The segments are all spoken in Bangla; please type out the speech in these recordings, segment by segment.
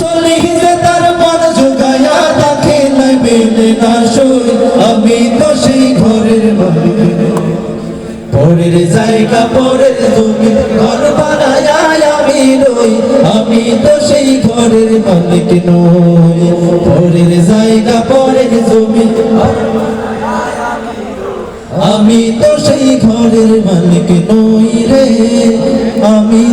চলিতে তার মন জোগায়া তাকে মেলে না সই। আমি তো সেই ঘরের মালিক। পরের জায়গা, পরের জমি, ঘর বানায় আমি রই আমি তো সেই ঘরের মালিক নই। আমি তো সেই ঘরের মালিক নই আমি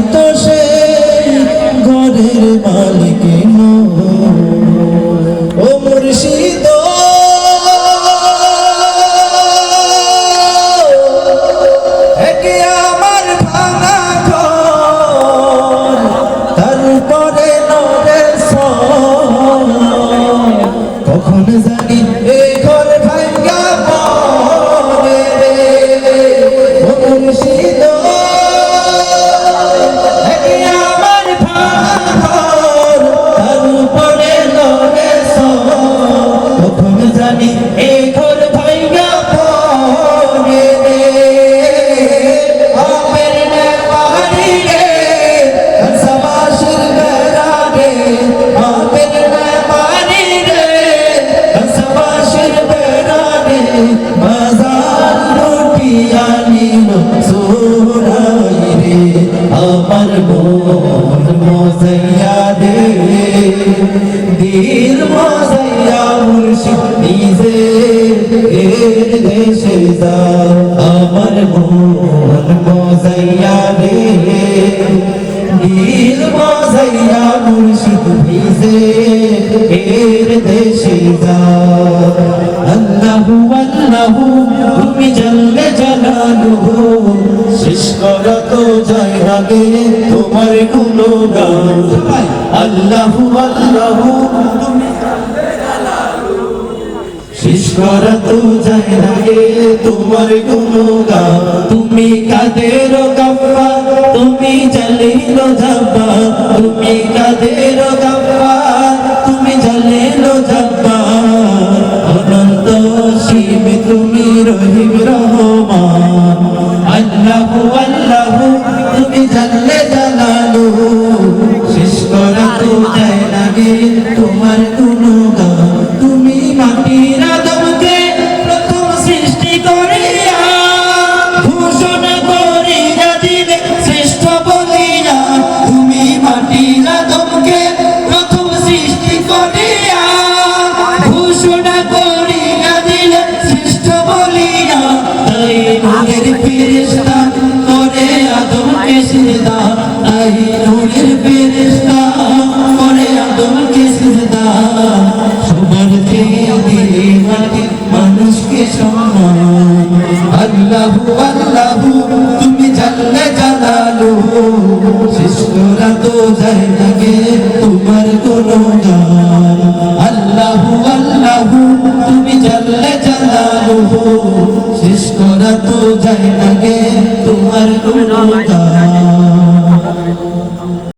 যা আমার মন মজাইয়া রে। দিল মজাইয়া মুর্শিদ নিজে এর দেশে যা। আল্লাহু আল্লাহু, তুমি জানলে জানালুহু শেষ করা তো যায় না গে তোমার গুণগান। আল্লাহু আল্লাহু, তুমি শেষ করা তো যায় না গে তোমার গুণগান। তুমি কাদের গাম্বা তুমি জালিল জাব্বা। তুমি কাদের গাম্বা তুমি জালিল জাব্বা। অনন্ত শিব তুমি রহিম রহমান। আল্লাহু আল্লাহু, তুমি জানলে জালালু শেষ করা তো যায় না গে তোমার গুণগান। নূরের ফেরেশতা করে আদমকে সিজদা, তাই নূরের ফেরেশতা করে আদমকে সিজদা। সবার চেয়ে দিলে মাটি মানুষকে সম্মান। আল্লাহু আল্লাহু, তুমি জানলে শেষ করা তো যায় না গে, তোমার কোনো গান শেষ করা তো যায় না গে তোমার কোনো